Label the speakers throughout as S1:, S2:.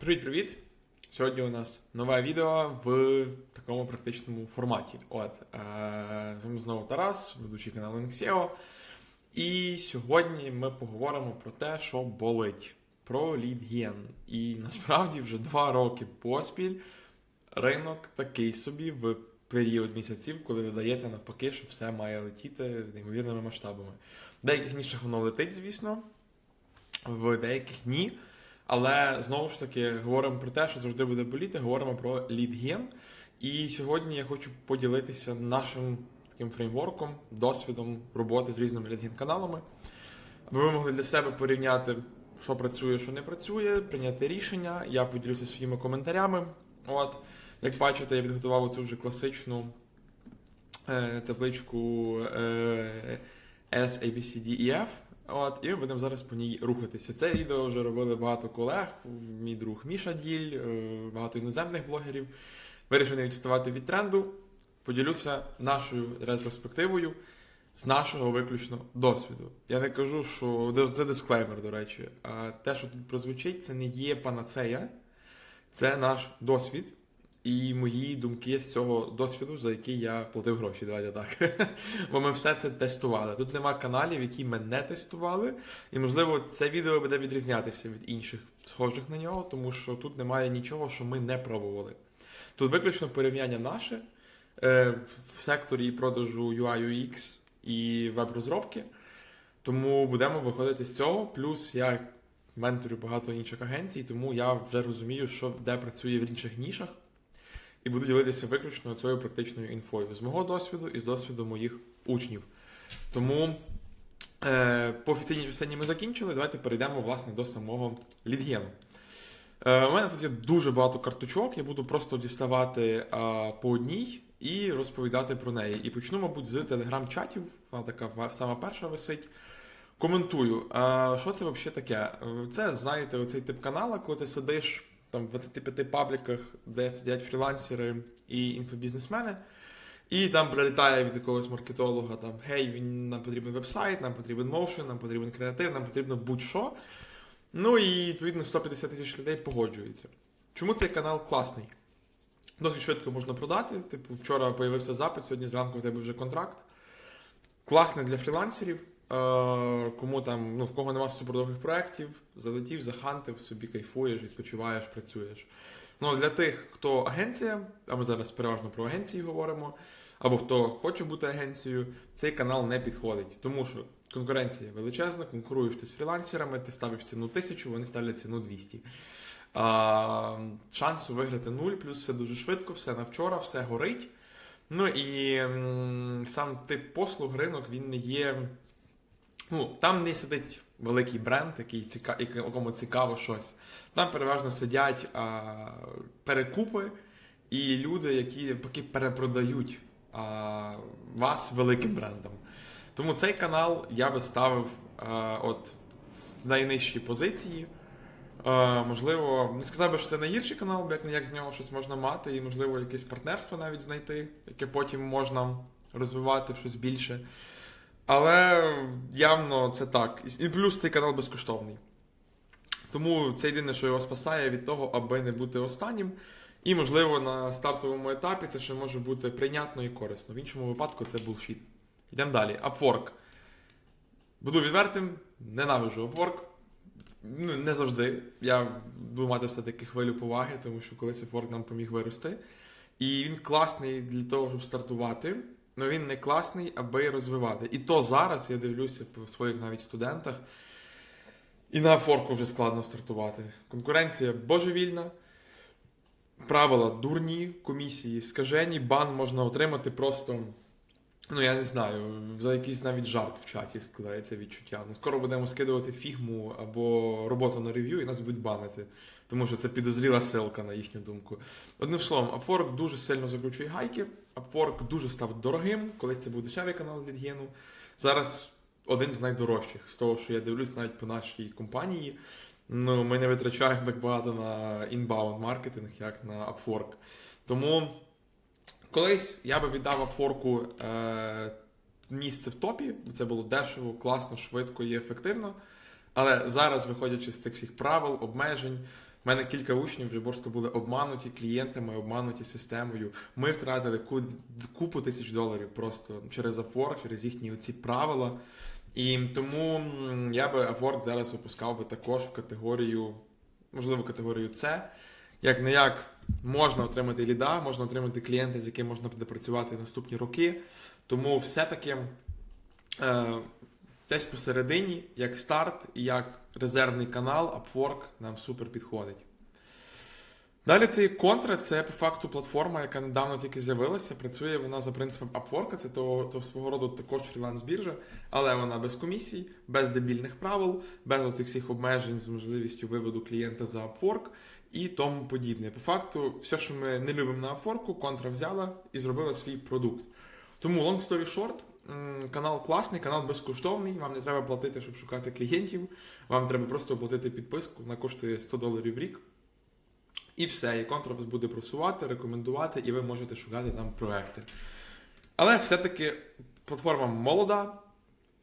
S1: Привіт-привіт! Сьогодні у нас нове відео в такому практичному форматі. От, е, знову Тарас, ведучий каналу NXEO. І сьогодні ми поговоримо про те, що болить, про лідген. І насправді вже два роки поспіль ринок такий собі в період місяців, коли видається навпаки, що все має летіти неймовірними масштабами. В деяких нішах воно летить, звісно, в деяких ні. Але знову ж таки говоримо про те, що завжди буде боліти, говоримо про лідген. І сьогодні я хочу поділитися нашим таким фреймворком, досвідом роботи з різними лідген-каналами, аби ви могли для себе порівняти, що працює, що не працює, прийняти рішення. Я поділюся своїми коментарями. От, як бачите, я підготував цю вже класичну е, табличку е, S, A, B, C, D, E, F. От, і ми будемо зараз по ній рухатися. Це відео вже робили багато колег, мій друг Міша Діль, е, багато іноземних блогерів. Вирішив не відставати від тренду. Поділюся нашою ретроспективою з нашого виключно досвіду. Я не кажу, що це дисклеймер, до речі. А те, що тут прозвучить, це не є панацея, це наш досвід. І мої думки з цього досвіду, за який я платив гроші, давайте так. Бо ми все це тестували. Тут нема каналів, які ми не тестували. І, можливо, це відео буде відрізнятися від інших схожих на нього, тому що тут немає нічого, що ми не пробували. Тут виключно порівняння наше е, в секторі продажу UI UX і веб-розробки. Тому будемо виходити з цього. Плюс я менторю багато інших агенцій, тому я вже розумію, що де працює в інших нішах і буду ділитися виключно цією практичною інфою з мого досвіду і з досвіду моїх учнів. Тому е, по офіційній частині ми закінчили. Давайте перейдемо власне до самого лідгену. Е, у мене тут є дуже багато карточок, я буду просто діставати е, по одній і розповідати про неї. І почну, мабуть, з телеграм-чатів. Вона така сама перша висить. Коментую, а що це взагалі таке? Е, Це, знаєте, оцей тип канала, коли ти сидиш там в 25 пабліках, де сидять фрілансери і інфобізнесмени. І там прилітає від якогось маркетолога, там гей, він, нам потрібен веб-сайт, нам потрібен моушен, нам потрібен креатив, нам потрібно будь-що. Ну і відповідно 150 тисяч людей погоджується. Чому цей канал класний? Досить швидко можна продати. Типу, вчора з'явився запит, сьогодні зранку в тебе вже контракт. Класний для фрілансерів. Е, Кому там, ну в кого немає супердовгих проєктів, залетів, захантив, собі кайфуєш, відпочиваєш, працюєш. Ну для тих, хто агенція, а ми зараз переважно про агенції говоримо, або хто хоче бути агенцією, цей канал не підходить, тому що конкуренція величезна, конкуруєш ти з фрілансерами, ти ставиш ціну 1000, вони ставлять ціну 200. А, шансу виграти нуль, плюс все дуже швидко, все на вчора, все горить. Ну і сам тип послуг, ринок, він не є. Ну, там не сидить великий бренд, який ціка... якому цікаво щось. Там переважно сидять а, перекупи і люди, які поки перепродають а, вас великим брендом. Тому цей канал я би ставив а, от в найнижчій позиції. Е, можливо, не сказав би, що це найгірший канал, бо як не як з нього щось можна мати, і, можливо, якесь партнерство навіть знайти, яке потім можна розвивати в щось більше. Але явно це так. І плюс цей канал безкоштовний. Тому це єдине, що його спасає від того, аби не бути останнім. І, можливо, на стартовому етапі це ще може бути прийнятно і корисно. В іншому випадку це булшіт. Йдемо далі. Upwork. Буду відвертим, ненавиджу Upwork. Ну, не завжди. Я буду мати все-таки хвилю поваги, тому що колись Upwork нам поміг вирости. І він класний для того, щоб стартувати, але він не класний, аби розвивати. І то зараз я дивлюся по своїх навіть студентах. І на Upwork вже складно стартувати. Конкуренція божевільна, правила дурні, комісії скажені, бан можна отримати просто. Ну, я не знаю, за якийсь навіть жарт в чаті складається відчуття. Ну, скоро будемо скидувати фігму або роботу на рев'ю і нас будуть банити, тому що це підозріла ссылка, на їхню думку. Одним словом, Upwork дуже сильно закручує гайки, Upwork дуже став дорогим, колись це був дешевий канал від Гену. Зараз один з найдорожчих, з того, що я дивлюсь навіть по нашій компанії. Ну, ми не витрачаємо так багато на інбаунд маркетинг, як на Upwork. Тому. Колись я би віддав апфорку е, місце в топі, це було дешево, класно, швидко і ефективно. Але зараз, виходячи з цих всіх правил, обмежень, мене кілька учнів в Жиборську були обмануті клієнтами, обмануті системою. Ми втратили купу тисяч доларів просто через Upwork, через їхні оці правила. І тому я би Upwork зараз опускав би також в категорію, можливо, категорію С. Як не як можна отримати ліда, можна отримати клієнта, з яким можна буде працювати наступні роки. Тому все-таки е, десь посередині, як старт як резервний канал, Upwork нам супер підходить. Далі це контра, це по факту платформа, яка недавно тільки з'явилася. Працює вона за принципом Upwork, це то, то свого роду також фріланс-біржа, але вона без комісій, без дебільних правил, без оцих всіх обмежень з можливістю виводу клієнта за Upwork і тому подібне. По факту, все, що ми не любимо на Upwork, контра взяла і зробила свій продукт. Тому long story short, канал класний, канал безкоштовний. Вам не треба платити, щоб шукати клієнтів. Вам треба просто оплатити підписку, вона коштує 100 доларів в рік. І все, і контра вас буде просувати, рекомендувати, і ви можете шукати там проекти. Але все-таки платформа молода,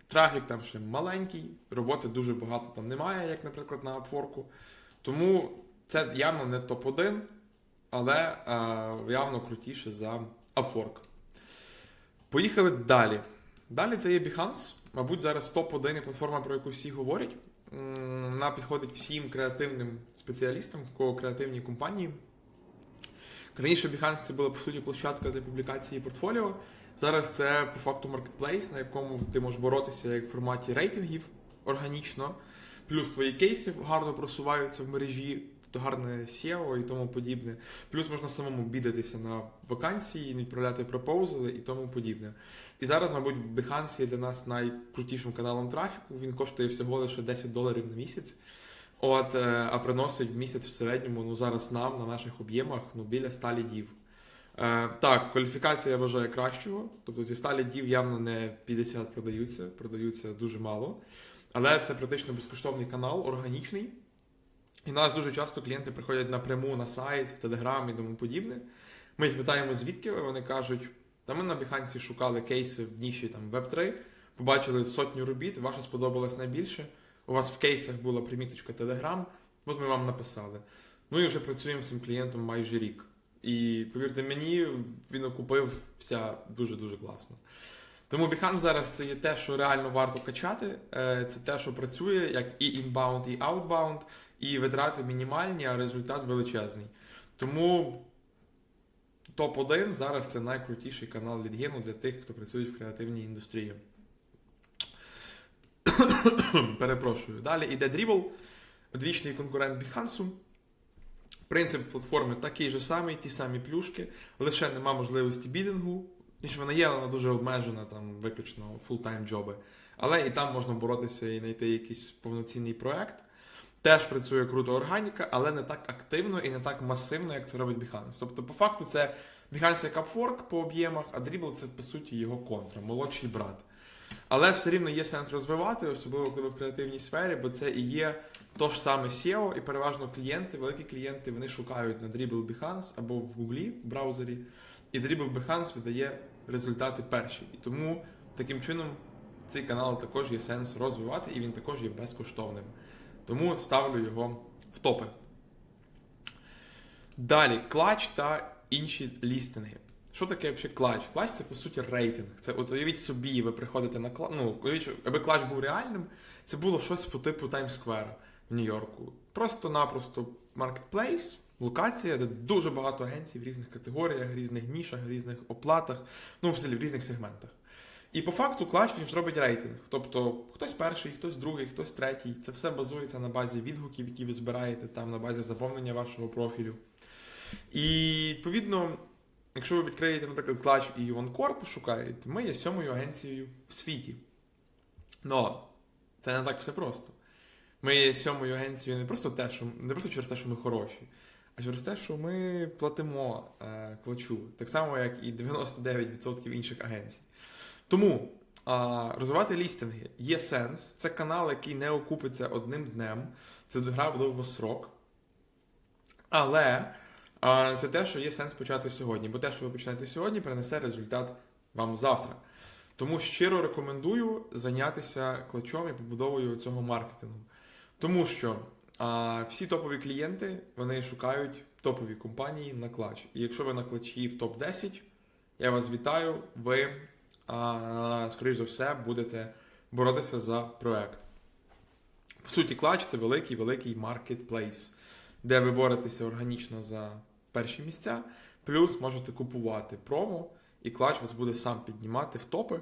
S1: трафік там ще маленький, роботи дуже багато там немає, як, наприклад, на Upwork. Тому це явно не топ-1, але е, явно крутіше за Upwork. Поїхали далі. Далі це є Behance. Мабуть, зараз топ-1 платформа, про яку всі говорять. Вона підходить всім креативним спеціалістам, в кого креативні компанії. Раніше Behance це була по суті площадка для публікації портфоліо. Зараз це по факту маркетплейс, на якому ти можеш боротися як в форматі рейтингів органічно. Плюс твої кейси гарно просуваються в мережі, то гарне SEO і тому подібне. Плюс можна самому бідатися на вакансії, відправляти пропозали і тому подібне. І зараз, мабуть, Behance є для нас найкрутішим каналом трафіку. Він коштує всього лише 10 доларів на місяць. От, е, а приносить в місяць в середньому, ну зараз нам на наших об'ємах ну, біля 100 лідів. Е, так, кваліфікація я вважаю кращого. Тобто зі 100 лідів явно не 50 продаються, продаються дуже мало. Але це практично безкоштовний канал, органічний. І нас дуже часто клієнти приходять напряму на сайт, в Телеграм і тому подібне. Ми їх питаємо, звідки. Вони кажуть, та ми на Behance шукали кейси в ніші там Web3, побачили сотню робіт, ваша сподобалась найбільше. У вас в кейсах була приміточка Telegram, от ми вам написали. Ну і вже працюємо з цим клієнтом майже рік. І повірте мені, він окупився дуже-дуже класно. Тому Behance зараз це є те, що реально варто качати. Е, Це те, що працює як і inbound, і outbound, і витрати мінімальні, а результат величезний. Тому топ-1 зараз це найкрутіший канал Лідгену для тих, хто працює в креативній індустрії. Перепрошую. Далі іде Dribble, одвічний конкурент Behance. Принцип платформи такий же самий, ті самі плюшки, лише нема можливості бідингу, ніж вона є, вона дуже обмежена, там виключно фултайм джоби. Але і там можна боротися і знайти якийсь повноцінний проект. Теж працює круто органіка, але не так активно і не так масивно, як це робить Behance. Тобто, по факту, це Behance як Upwork по об'ємах, а Dribble це по суті його контра, молодший брат. Але все рівно є сенс розвивати, особливо коли в креативній сфері, бо це і є то ж саме SEO, і переважно клієнти, великі клієнти, вони шукають на Dribble Behance або в Гуглі в браузері. І Dribble Behance видає результати перші. І тому таким чином цей канал також є сенс розвивати, і він також є безкоштовним. Тому ставлю його в топи. Далі, клач та інші лістинги. Що таке взагалі клач? Клач це по суті рейтинг. Це от уявіть собі, ви приходите на клач. Ну, аби клач був реальним, це було щось по типу Таймсквера в Нью-Йорку. Просто-напросто маркетплейс, локація, де дуже багато агенцій в різних категоріях, різних нішах, різних оплатах, ну, взагалі в різних сегментах. І по факту клач він ж робить рейтинг. Тобто хтось перший, хтось другий, хтось третій. Це все базується на базі відгуків, які ви збираєте, там на базі заповнення вашого профілю. І відповідно, якщо ви відкриєте, наприклад, клач і OneCore пошукаєте, ми є сьомою агенцією в світі. Но це не так все просто. Ми є сьомою агенцією не просто те, що не просто через те, що ми хороші, а через те, що ми платимо е, клачу, так само, як і 99% інших агенцій. Тому а, розвивати лістинги є сенс. Це канал, який не окупиться одним днем. Це гра в довгосрок. Але а, це те, що є сенс почати сьогодні. Бо те, що ви почнете сьогодні, принесе результат вам завтра. Тому щиро рекомендую зайнятися клачом і побудовою цього маркетингу. Тому що А всі топові клієнти вони шукають топові компанії на клач. І якщо ви на клачі в топ-10, я вас вітаю. Ви, а, скоріш за все, будете боротися за проект. По суті, клач це великий великий маркетплейс, де ви боретеся органічно за перші місця, плюс можете купувати промо, і клач вас буде сам піднімати в топи.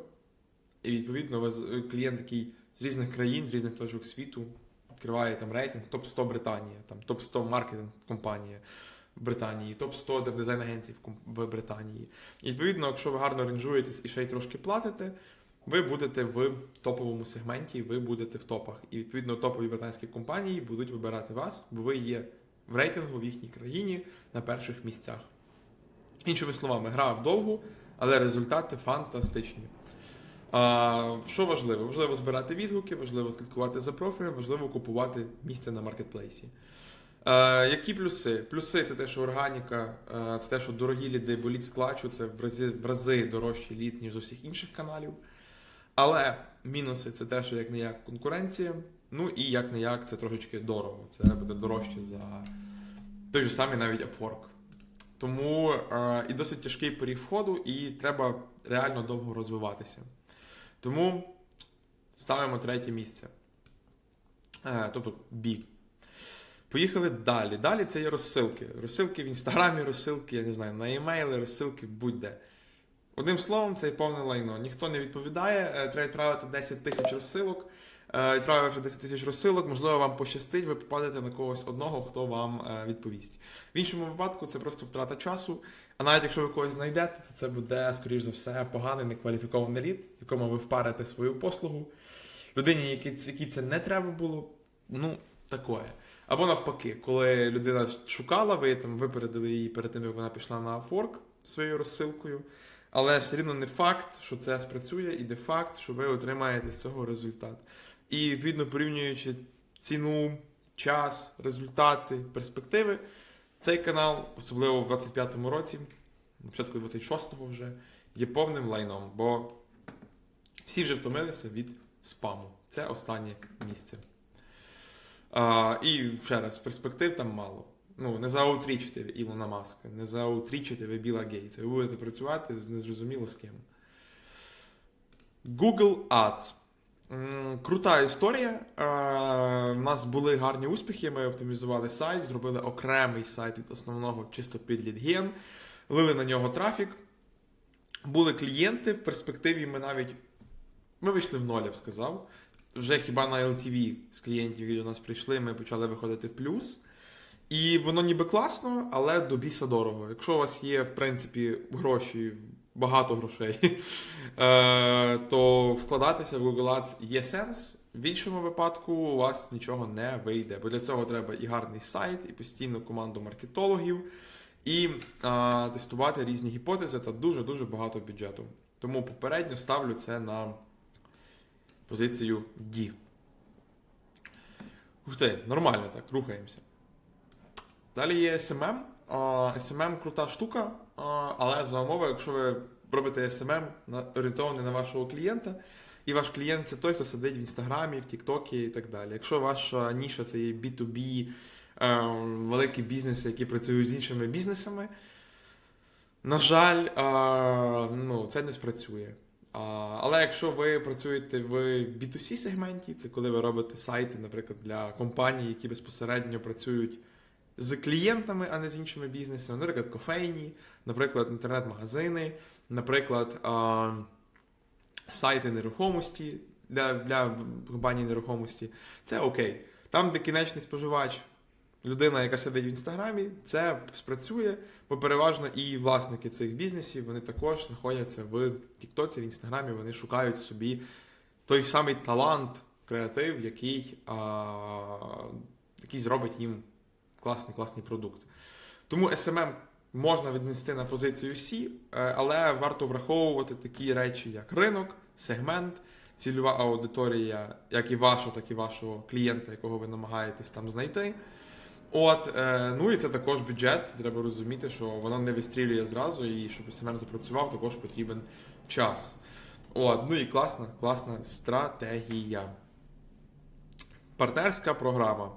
S1: І відповідно, ви клієнт, який з різних країн, з різних точок світу відкриває там рейтинг топ-100 Британія, там топ-100 маркетинг компанія Британії, топ-100 дизайн агенцій в Британії. І відповідно, якщо ви гарно ренжуєтесь і ще й трошки платите, ви будете в топовому сегменті, ви будете в топах. І відповідно топові британські компанії будуть вибирати вас, бо ви є в рейтингу в їхній країні на перших місцях. Іншими словами, гра вдовгу, але результати фантастичні. А, що важливо? Важливо збирати відгуки, важливо слідкувати за профілем, важливо купувати місце на маркетплейсі. Е, які плюси? Плюси це те, що органіка, е, це те, що дорогі ліди, бо лід це в рази, в рази дорожчий лід, ніж з усіх інших каналів. Але мінуси це те, що як не як конкуренція. Ну і як не як це трошечки дорого. Це буде дорожче за той же самий навіть Upwork. Тому е, і досить тяжкий поріг входу, і треба реально довго розвиватися. Тому ставимо третє місце. Тобто B. Поїхали далі. Далі це є розсилки. Розсилки в інстаграмі, розсилки, я не знаю, на емейли, розсилки будь-де. Одним словом, це повне лайно. Ніхто не відповідає, е, треба відправити 10 тисяч розсилок. Е, Відправивши 10 тисяч розсилок, можливо, вам пощастить, ви попадете на когось одного, хто вам е, відповість. В іншому випадку це просто втрата часу. А навіть якщо ви когось знайдете, то це буде, скоріш за все, поганий некваліфікований лід, в якому ви впарите свою послугу. Людині, якій це не треба було, ну, такое. Або навпаки, коли людина шукала, ви там випередили її перед тим, як вона пішла на Upwork своєю розсилкою. Але все рівно не факт, що це спрацює, і не факт, що ви отримаєте з цього результат. І відповідно порівнюючи ціну, час, результати, перспективи, цей канал, особливо в 25-му році, на початку 26-го вже, є повним лайном, бо всі вже втомилися від спаму. Це останнє місце. А, і ще раз, перспектив там мало. Ну, не заутрічите ви Ілона Маска, не заутрічите ви Біла Гейтса. Ви будете працювати незрозуміло з ким. Google Ads. Крута історія. У нас були гарні успіхи. Ми оптимізували сайт, зробили окремий сайт від основного чисто під лідген, лили на нього трафік. Були клієнти. В перспективі ми навіть ми вийшли в ноль, я б сказав. Вже хіба на LTV з клієнтів, які до нас прийшли, ми почали виходити в плюс. І воно ніби класно, але до біса дорого. Якщо у вас є, в принципі, гроші, багато грошей, е, то вкладатися в Google Ads є сенс. В іншому випадку у вас нічого не вийде. Бо для цього треба і гарний сайт, і постійну команду маркетологів, і е, тестувати різні гіпотези та дуже-дуже багато бюджету. Тому попередньо ставлю це на позицію D. Ух ти, нормально так, рухаємося. Далі є SMM. SMM крута штука, але за умови, якщо ви робите SMM орієнтований на вашого клієнта, і ваш клієнт це той, хто сидить в інстаграмі, в Тіктокі і так далі. Якщо ваша ніша це є B2B, е, великі бізнеси, які працюють з іншими бізнесами, на жаль, а, ну, це не спрацює. Але якщо ви працюєте в B2C сегменті, це коли ви робите сайти, наприклад, для компаній, які безпосередньо працюють з клієнтами, а не з іншими бізнесами, наприклад, кофейні, наприклад, інтернет-магазини, наприклад, сайти нерухомості для, для компаній нерухомості, це окей. Там, де кінечний споживач, людина, яка сидить в інстаграмі, це спрацює, бо переважно і власники цих бізнесів вони також знаходяться в Тіктоці, в інстаграмі, вони шукають собі той самий талант, креатив, який, а, який зробить їм класний класний продукт. Тому SMM можна віднести на позицію C, е, але варто враховувати такі речі, як ринок, сегмент, цільова аудиторія, як і ваша, так і вашого клієнта, якого ви намагаєтесь там знайти. От, е, ну і це також бюджет. Треба розуміти, що воно не вистрілює зразу, і щоб SMM запрацював, також потрібен час. От, ну і класна, класна стратегія. Партнерська програма.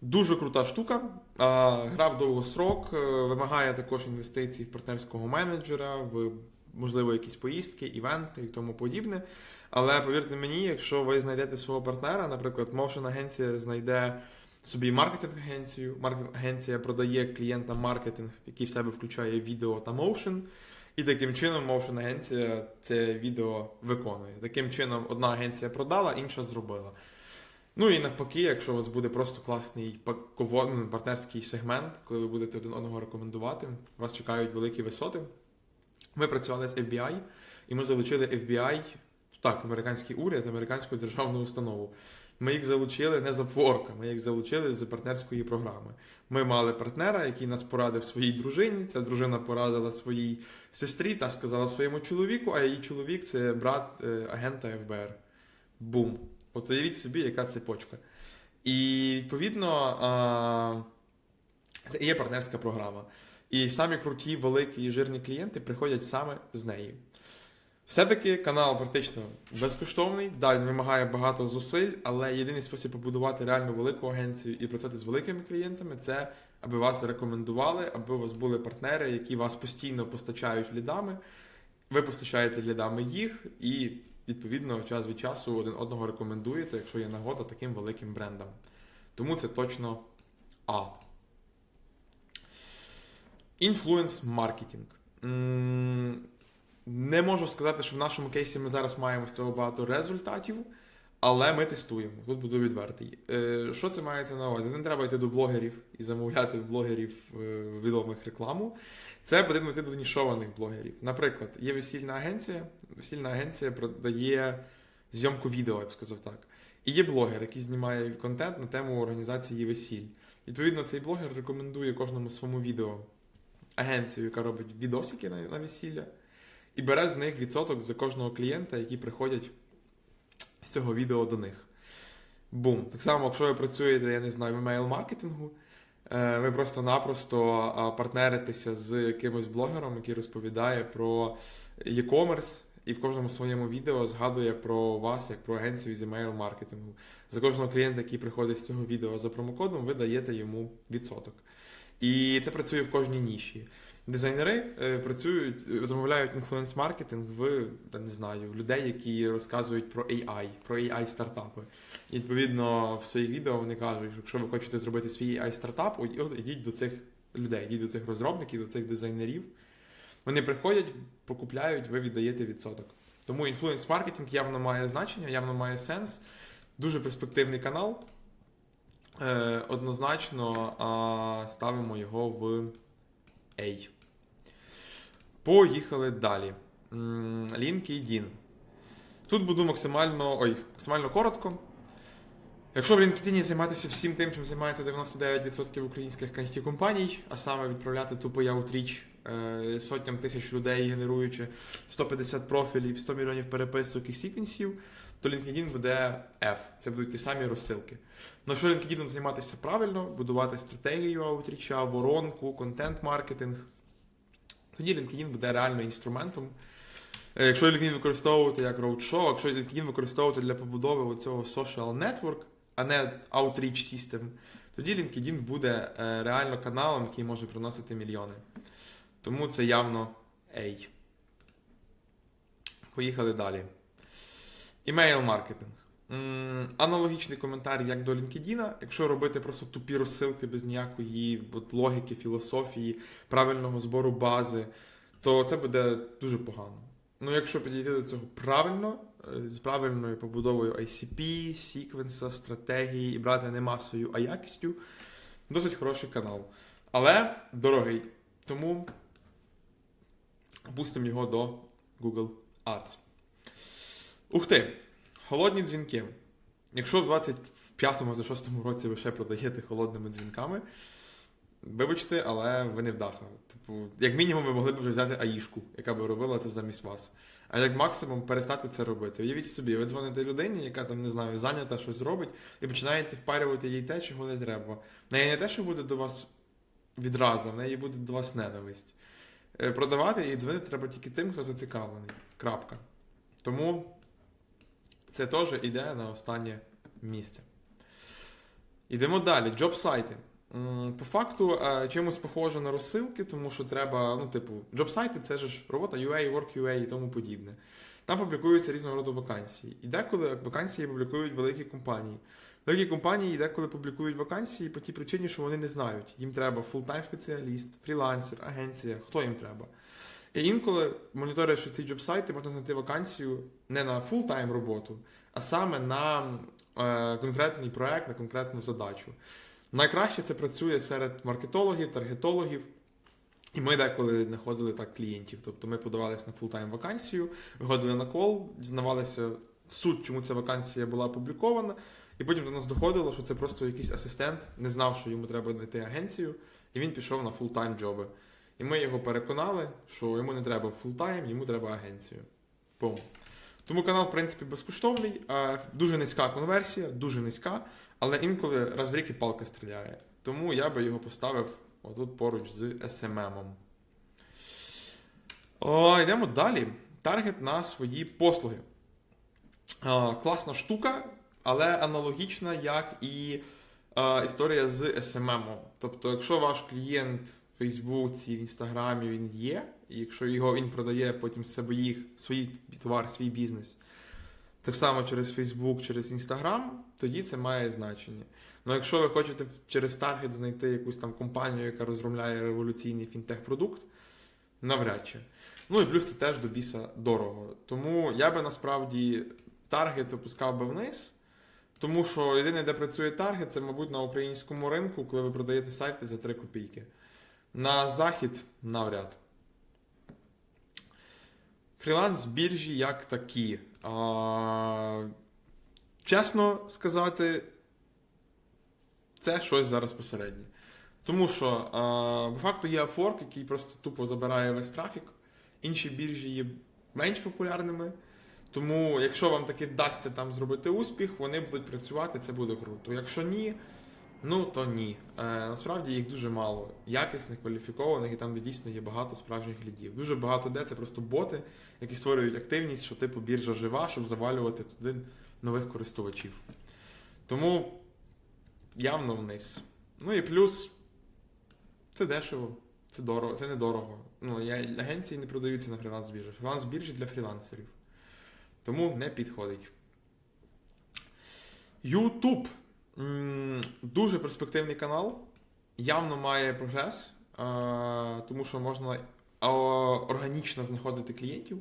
S1: Дуже крута штука. А, Гра в довгосрок, е, вимагає також інвестицій в партнерського менеджера, в можливо якісь поїздки, івенти і тому подібне. Але повірте мені, якщо ви знайдете свого партнера, наприклад, Motion агенція знайде собі маркетинг-агенцію. Маркетинг-агенція продає клієнтам маркетинг, який в себе включає відео та моушен. І таким чином Motion агенція це відео виконує. Таким чином, одна агенція продала, інша зробила. Ну і навпаки, якщо у вас буде просто класний паково- ну, партнерський сегмент, коли ви будете один одного рекомендувати, вас чекають великі висоти. Ми працювали з FBI, і ми залучили FBI, так, американський уряд, американську державну установу. Ми їх залучили не з Upwork, ми їх залучили з партнерської програми. Ми мали партнера, який нас порадив своїй дружині. Ця дружина порадила своїй сестрі та сказала своєму чоловіку, а її чоловік це брат е, агента ФБР. Бум. От уявіть собі, яка цепочка. І відповідно є партнерська програма. І самі круті, великі і жирні клієнти приходять саме з неї. Все-таки канал практично безкоштовний, да, він вимагає багато зусиль, але єдиний спосіб побудувати реально велику агенцію і працювати з великими клієнтами це аби вас рекомендували, аби у вас були партнери, які вас постійно постачають лідами. Ви постачаєте лідами їх, і відповідно час від часу один одного рекомендуєте, якщо є нагода таким великим брендам. Тому це точно А. Інфлюенс маркетинг. Не можу сказати, що в нашому кейсі ми зараз маємо з цього багато результатів, але ми тестуємо. Тут буду відвертий. Е, Що це мається на увазі? Не треба йти до блогерів і замовляти блогерів е, відомих рекламу. Це потрібно йти до нішованих блогерів. Наприклад, є весільна агенція. Весільна агенція продає зйомку відео, я б сказав так. І є блогер, який знімає контент на тему організації весіль. Відповідно, цей блогер рекомендує кожному своєму відео агенцію, яка робить відосики на весілля, і бере з них відсоток за кожного клієнта, які приходять з цього відео до них. Бум. Так само, якщо ви працюєте, я не знаю, в емейл-маркетингу, е, ви просто-напросто партнеритеся з якимось блогером, який розповідає про e-commerce, і в кожному своєму відео згадує про вас як про агенцію з емейл-маркетингу. За кожного клієнта, який приходить з цього відео за промокодом, ви даєте йому відсоток. І це працює в кожній ніші. Дизайнери е, працюють, е, замовляють інфлюенс-маркетинг в я не знаю, людей, які розказують про AI, про AI стартапи. І відповідно в своїх відео вони кажуть, що якщо ви хочете зробити свій AI стартап, ідіть до цих людей, ідіть до цих розробників, до цих дизайнерів. Вони приходять, покупляють, ви віддаєте відсоток. Тому інфлюенс-маркетинг явно має значення, явно має сенс. Дуже перспективний канал. Е, однозначно ставимо його в A. Поїхали далі. LinkedIn. Тут буду максимально, ой, максимально коротко. Якщо в LinkedIn займатися всім тим, чим займається 99% українських it компаній, а саме відправляти тупо аутріч е, сотням тисяч людей, генеруючи 150 профілів, 100 мільйонів переписок і секвенсів, то LinkedIn буде F. Це будуть ті самі розсилки. Ну, якщо LinkedIn займатися правильно, будувати стратегію аутріча, воронку, контент-маркетинг, тоді LinkedIn буде реально інструментом. Е, Якщо LinkedIn використовувати як роудшоу, якщо LinkedIn використовувати для побудови цього social network, а не outreach system, тоді LinkedIn буде е, реально каналом, який може приносити мільйони. Тому це явно A. Поїхали далі. Email маркетинг. Аналогічний коментар, як до LinkedIn. Якщо робити просто тупі розсилки без ніякої логіки, філософії, правильного збору бази, то це буде дуже погано. Ну, якщо підійти до цього правильно, е, з правильною побудовою ICP, секвенса, стратегії і брати не масою, а якістю, досить хороший канал. Але дорогий. Тому пустимо його до Google Ads. Ух ти! Холодні дзвінки. Якщо в 25-му за 6-му році ви ще продаєте холодними дзвінками, вибачте, але ви не вдаха. Типу, як мінімум, ви могли б взяти аїшку, яка б робила це замість вас. А як максимум перестати це робити. Уявіть собі, ви дзвоните людині, яка там, не знаю, зайнята щось робить, і починаєте впарювати їй те, чого не треба. В неї не те, що буде до вас відразу, в неї буде до вас ненависть. Е, Продавати і дзвонити треба тільки тим, хто зацікавлений. Крапка. Тому це теж іде на останнє місце. Йдемо далі. Джоб-сайти. По факту е, чимось похоже на розсилки, тому що треба, ну, типу, джоб-сайти це ж робота UA, Work.ua і тому подібне. Там публікуються різного роду вакансії. І деколи вакансії публікують великі компанії. Великі компанії деколи публікують вакансії по тій причині, що вони не знають. Їм треба фултайм спеціаліст, фрілансер, агенція, хто їм треба. І інколи, моніторивши ці джоб-сайти, можна знайти вакансію не на фултайм роботу, а саме на е, конкретний проект, на конкретну задачу. Найкраще це працює серед маркетологів, таргетологів. І ми деколи знаходили так клієнтів. Тобто ми подавалися на фултайм вакансію, виходили на кол, дізнавалися суть, чому ця вакансія була опублікована, і потім до нас доходило, що це просто якийсь асистент, не знав, що йому треба знайти агенцію, і він пішов на фултайм джоби. І ми його переконали, що йому не треба фултайм, йому треба агенцію. Бум. Тому канал, в принципі, безкоштовний, дуже низька конверсія, дуже низька, але інколи раз в рік і палка стріляє. Тому я би його поставив отут поруч з SMM. О, йдемо далі. Таргет на свої послуги. А, класна штука, але аналогічна, як і історія з SMM. Тобто, якщо ваш клієнт Фейсбуці, в Інстаграмі він є, і якщо його він продає потім своїх, свій товар, свій бізнес, так само через Facebook, через Інстаграм, тоді це має значення. Ну, якщо ви хочете через таргет знайти якусь там компанію, яка розробляє революційний фінтех-продукт, навряд чи. Ну і плюс це теж до біса дорого. Тому я би насправді таргет опускав би вниз. Тому що єдине, де працює таргет, це, мабуть, на українському ринку, коли ви продаєте сайти за 3 копійки. На захід навряд. Фріланс біржі як такі. А, чесно сказати, це щось зараз посереднє. Тому що по факту є Upwork, який просто тупо забирає весь трафік. Інші біржі є менш популярними. Тому, якщо вам таки вдасться там зробити успіх, вони будуть працювати, це буде круто. Якщо ні, ну то ні. Е, насправді їх дуже мало. Якісних, кваліфікованих, і там, де дійсно є багато справжніх лідів. Дуже багато де це просто боти, які створюють активність, що типу біржа жива, щоб завалювати туди нових користувачів. Тому явно вниз. Ну і плюс це дешево, це дорого, це недорого. Ну, я, агенції не продаються на фріланс біржі. Фріланс біржі для фрілансерів. Тому не підходить. YouTube. Дуже перспективний канал. Явно має прогрес, тому що можна органічно знаходити клієнтів.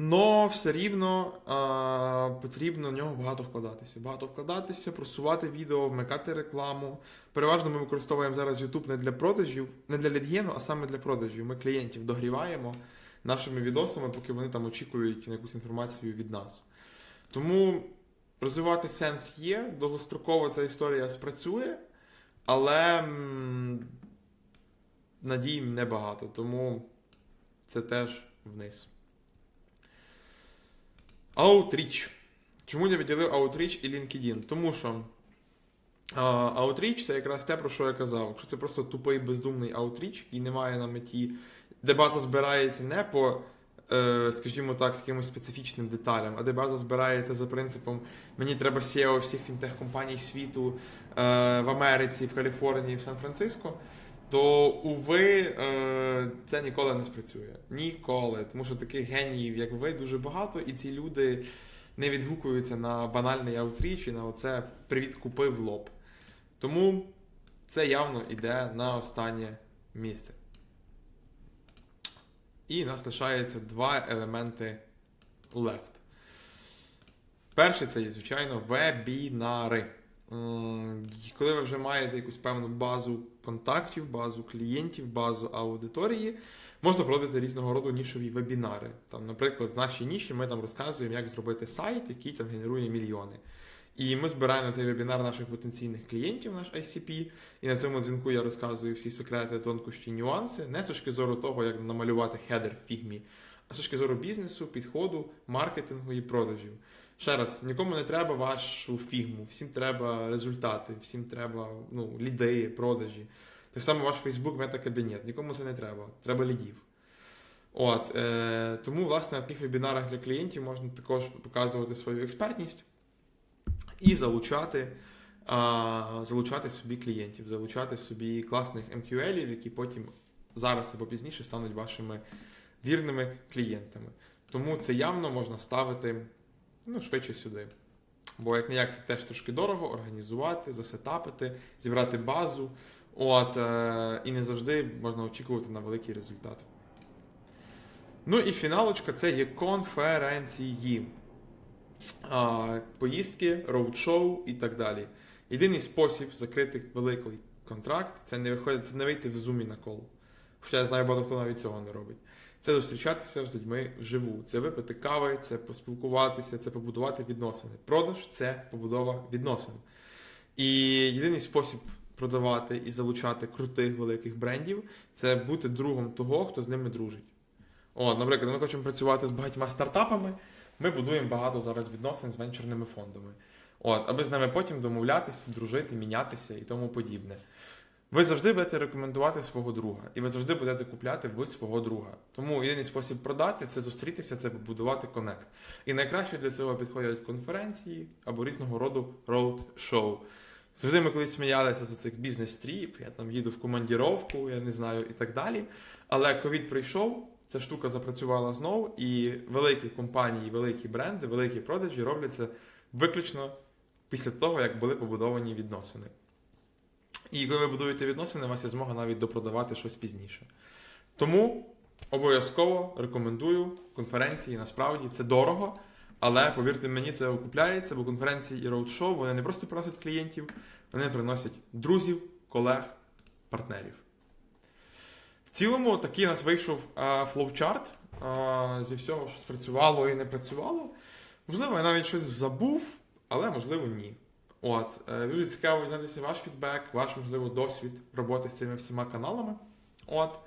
S1: Но все рівно а, потрібно в нього багато вкладатися. Багато вкладатися, просувати відео, вмикати рекламу. Переважно ми використовуємо зараз YouTube не для продажів, не для лідгену, а саме для продажів. Ми клієнтів догріваємо нашими відосами, поки вони там очікують на якусь інформацію від нас. Тому розвивати сенс є, довгостроково ця історія спрацює, але м, надій небагато, тому це теж вниз. Outreach. Чому я відділив Outreach і LinkedIn? Тому що Outreach це якраз те, про що я казав. Якщо це просто тупий бездумний Outreach, який не має на меті, де база збирається не по, скажімо так, з якимось специфічним деталям, а де база збирається за принципом мені треба SEO всіх фінтех-компаній світу е, в Америці, в Каліфорнії, в Сан-Франциско. То, уви, е, це ніколи не спрацює. Ніколи. Тому що таких геніїв, як ви, дуже багато, і ці люди не відгукуються на банальний аутріч і на оце привіт купив лоб. Тому це явно йде на останнє місце. І нас лишається два елементи left. Перший це є, звичайно, вебінари. Коли ви вже маєте якусь певну базу контактів, базу клієнтів, базу аудиторії, можна проводити різного роду нішові вебінари. Там, наприклад, в нашій ніші ми там розказуємо, як зробити сайт, який там генерує мільйони. І ми збираємо на цей вебінар наших потенційних клієнтів, наш ICP, і на цьому дзвінку я розказую всі секрети, тонкощі, нюанси, не з точки зору того, як намалювати хедер в фігмі, а з точки зору бізнесу, підходу, маркетингу і продажів. Ще раз, нікому не треба вашу фігму, всім треба результати, всім треба ну, ліди, продажі. Так само ваш Facebook мета-кабінет, нікому це не треба, треба лідів. От, е, тому, власне, на таких вебінарах для клієнтів можна також показувати свою експертність і залучати залучати собі клієнтів, залучати собі класних MQL, які потім зараз або пізніше стануть вашими вірними клієнтами. Тому це явно можна ставити ну, швидше сюди. Бо як не як це теж трошки дорого організувати, засетапити, зібрати базу. От, е, і не завжди можна очікувати на великий результат. Ну і фіналочка це є конференції, поїздки, роудшоу і так далі. Єдиний спосіб закрити великий контракт це не виходити, не вийти в зумі на кол. Хоча я знаю, багато хто навіть цього не робить. Це зустрічатися з людьми вживу. Це випити кави, це поспілкуватися, це побудувати відносини. Продаж це побудова відносин. І єдиний спосіб продавати і залучати крутих великих брендів це бути другом того, хто з ними дружить. От, наприклад, ми хочемо працювати з багатьма стартапами. Ми будуємо багато зараз відносин з венчурними фондами. От, аби з ними потім домовлятися, дружити, мінятися і тому подібне. Ви завжди будете рекомендувати свого друга, і ви завжди будете купляти в свого друга. Тому єдиний спосіб продати це зустрітися, це побудувати коннект. І найкраще для цього підходять конференції або різного роду роуд-шоу. Завжди ми колись сміялися за цих бізнес-тріп, я там їду в командіровку, я не знаю, і так далі. Але ковід прийшов, ця штука запрацювала знову, і великі компанії, великі бренди, великі продажі роблять це виключно після того, як були побудовані відносини. І коли ви будуєте відносини, у вас є змога навіть допродавати щось пізніше. Тому обов'язково рекомендую конференції. Насправді це дорого, але повірте мені, це окупляється, бо конференції і роудшоу вони не просто приносять клієнтів, вони приносять друзів, колег, партнерів. Цілому такий у нас вийшов а, флоучарт зі всього, що спрацювало і не працювало. Можливо, я навіть щось забув, але можливо ні. От, е, дуже цікаво дізнатися ваш фідбек, ваш, можливо, досвід роботи з цими всіма каналами. От.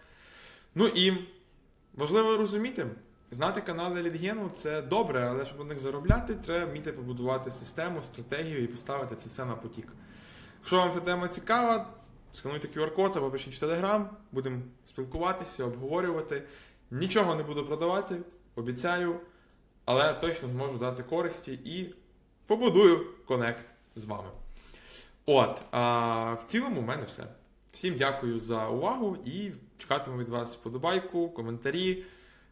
S1: Ну і важливо розуміти, знати канали Лідгену це добре, але щоб на них заробляти, треба вміти побудувати систему, стратегію і поставити це все на потік. Якщо вам ця тема цікава, скануйте QR-код або пишіть в Telegram, будемо спілкуватися, обговорювати. Нічого не буду продавати, обіцяю, але точно зможу дати користі і побудую конект з вами. От, а в цілому, в мене все. Всім дякую за увагу і чекатиму від вас вподобайку, коментарі.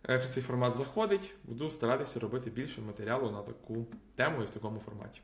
S1: Якщо цей формат заходить, буду старатися робити більше матеріалу на таку тему і в такому форматі.